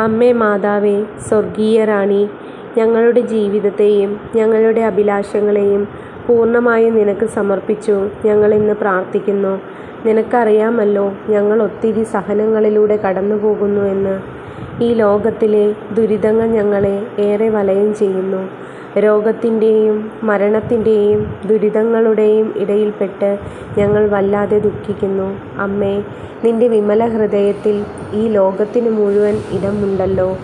അമ്മേ മാതാവേ സ്വർഗീയ റാണി ഞങ്ങളുടെ ജീവിതത്തെയും ഞങ്ങളുടെ അഭിലാഷങ്ങളെയും പൂർണമായും നിനക്ക് സമർപ്പിച്ചു. ഞങ്ങളിന്ന് പ്രാർത്ഥിക്കുന്നു. നിനക്കറിയാമല്ലോ ഞങ്ങൾ ഒത്തിരി സഹനങ്ങളിലൂടെ കടന്നു പോകുന്നു എന്ന്. ഈ ലോകത്തിലെ ദുരിതങ്ങൾ ഞങ്ങളെ ഏറെ വലയം ചെയ്യുന്നു. രോഗത്തിന്റെയും മരണത്തിന്റെയും ദുരിതങ്ങളുടെയും ഇടയിൽപ്പെട്ട് ഞങ്ങൾ വല്ലാതെ ദുഃഖിക്കുന്നു. അമ്മേ നിന്റെ വിമല ഹൃദയത്തിൽ ഈ ലോകത്തിന് മുഴുവൻ ഇടമുണ്ടല്ലോ.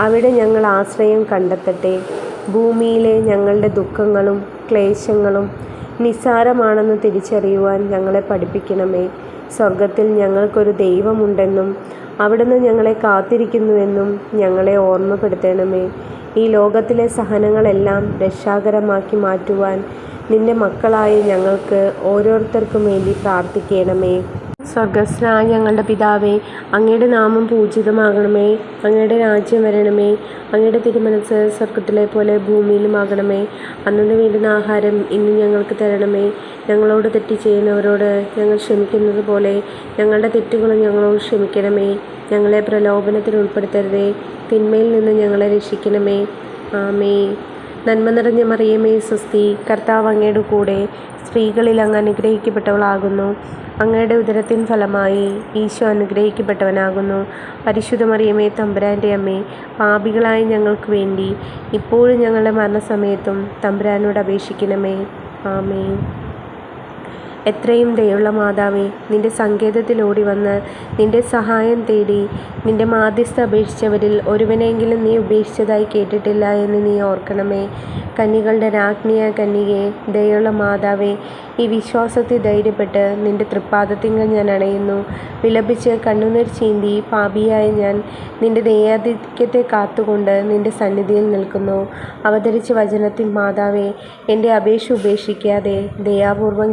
അവിടെ ഞങ്ങൾ ആശ്രയം കണ്ടെത്തട്ടെ. ഭൂമിയിലെ ഞങ്ങളുടെ ദുഃഖങ്ങളും ക്ലേശങ്ങളും നിസ്സാരമാണെന്ന് തിരിച്ചറിയുവാൻ ഞങ്ങളെ പഠിപ്പിക്കണമേ. സ്വർഗത്തിൽ ഞങ്ങൾക്കൊരു ദൈവമുണ്ടെന്നും അവിടുന്ന് ഞങ്ങളെ കാത്തിരിക്കുന്നുവെന്നും ഞങ്ങളെ ഓർമ്മപ്പെടുത്തണമേ. ഈ ലോകത്തിലെ സഹനങ്ങളെല്ലാം രക്ഷാകരമാക്കി മാറ്റുവാൻ നിന്റെ മക്കളായ ഞങ്ങൾക്ക് ഓരോരുത്തർക്കും വേണ്ടി പ്രാർത്ഥിക്കണമേ. സ്വർഗസ്നായ ഞങ്ങളുടെ പിതാവേ അങ്ങയുടെ നാമം പൂജിതമാകണമേ അങ്ങയുടെ രാജ്യം വരണമേ അങ്ങയുടെ തിരുമനസ് സ്വർഗത്തിലെ പോലെ ഭൂമിയിലുമാകണമേ. അന്നു വേണ്ടുന്ന ആഹാരം ഇന്ന് ഞങ്ങൾക്ക് തരണമേ. ഞങ്ങളോട് തെറ്റ് ചെയ്യുന്നവരോട് ഞങ്ങൾ ക്ഷമിക്കുന്നത് പോലെ ഞങ്ങളുടെ തെറ്റുകളും ഞങ്ങളോട് ക്ഷമിക്കണമേ. ഞങ്ങളെ പ്രലോഭനത്തിൽ ഉൾപ്പെടുത്തരുതേ. തിന്മയിൽ നിന്ന് ഞങ്ങളെ രക്ഷിക്കണമേ. ആമേ നന്മ നിറഞ്ഞ മറിയമേ സ്വസ്തി. കർത്താവ് അങ്ങയുടെ കൂടെ സ്ത്രീകളിൽ അങ്ങ് അനുഗ്രഹിക്കപ്പെട്ടവളാകുന്നു. അങ്ങയുടെ ഉദരത്തിൻ ഫലമായി ഈശോ അനുഗ്രഹിക്കപ്പെട്ടവനാകുന്നു. പരിശുദ്ധ മറിയമേ തമ്പുരാന്റെ അമ്മേ പാപികളായ ഞങ്ങൾക്ക് വേണ്ടി ഇപ്പോഴും ഞങ്ങളുടെ മരണസമയത്തും തമ്പുരാനോട് അപേക്ഷിക്കണമേ. ആമേ എത്രയും ദയുള്ള മാതാവേ നിന്റെ സങ്കേതത്തിൽ ഓടി വന്ന് നിന്റെ സഹായം തേടി നിന്റെ മാധ്യസ്ഥ അപേക്ഷിച്ചവരിൽ ഒരുവനെങ്കിലും നീ ഉപേക്ഷിച്ചതായി കേട്ടിട്ടില്ല എന്ന് നീ ഓർക്കണമേ. കന്നികളുടെ രാജ്ഞിയ കന്നികയെ ദയുള്ള മാതാവേ ഈ വിശ്വാസത്തെ ധൈര്യപ്പെട്ട് നിന്റെ തൃപ്പാദത്തിങ്കൽ ഞാൻ അണയുന്നു. വിലപിച്ച് കണ്ണുനീർ ചീന്തി പാപിയായ ഞാൻ നിന്റെ ദയാധിക്യത്തെ കാത്തുകൊണ്ട് നിന്റെ സന്നിധിയിൽ നിൽക്കുന്നു. അവതരിച്ച വചനത്തിൽ മാതാവേ എന്റെ അപേക്ഷ ഉപേക്ഷിക്കാതെ ദയാപൂർവം